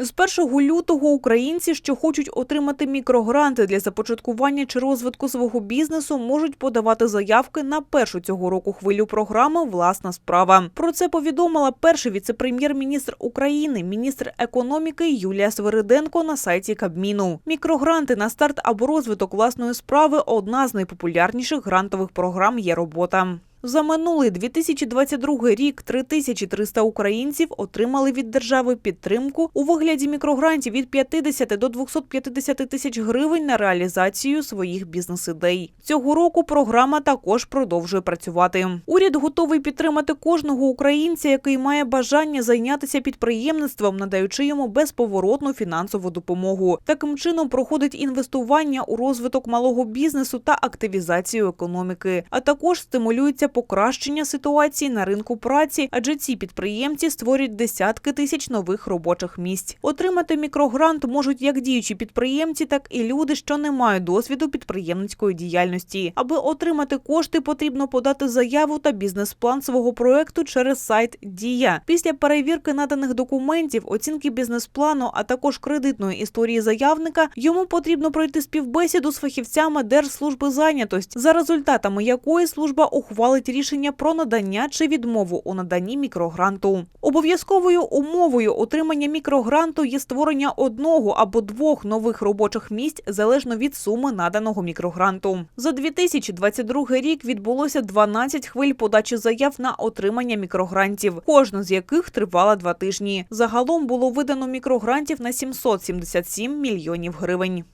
З 1 лютого українці, що хочуть отримати мікрогранти для започаткування чи розвитку свого бізнесу, можуть подавати заявки на першу цього року хвилю програми Власна справа. Про це повідомила перший віце-прем'єр-міністр України, міністр економіки Юлія Свириденко на сайті Кабміну. Мікрогранти на старт або розвиток власної справи одна з найпопулярніших грантових програм є робота. За минулий 2022 рік 3300 українців отримали від держави підтримку у вигляді мікрогрантів від 50 до 250 тисяч гривень на реалізацію своїх бізнес-ідей. Цього року програма також продовжує працювати. Уряд готовий підтримати кожного українця, який має бажання зайнятися підприємництвом, надаючи йому безповоротну фінансову допомогу. Таким чином проходить інвестування у розвиток малого бізнесу та активізацію економіки, а також стимулюється покращення ситуації на ринку праці, адже ці підприємці створюють десятки тисяч нових робочих місць. Отримати мікрогрант можуть як діючі підприємці, так і люди, що не мають досвіду підприємницької діяльності. Аби отримати кошти, потрібно подати заяву та бізнес-план свого проекту через сайт Дія. Після перевірки наданих документів, оцінки бізнес-плану, а також кредитної історії заявника, йому потрібно пройти співбесіду з фахівцями Держслужби зайнятості, за результатами якої служба ухвалить рішення про надання чи відмову у наданні мікрогранту. Обов'язковою умовою отримання мікрогранту є створення одного або двох нових робочих місць залежно від суми наданого мікрогранту. За 2022 рік відбулося 12 хвиль подачі заяв на отримання мікрогрантів, кожна з яких тривала два тижні. Загалом було видано мікрогрантів на 777 мільйонів гривень.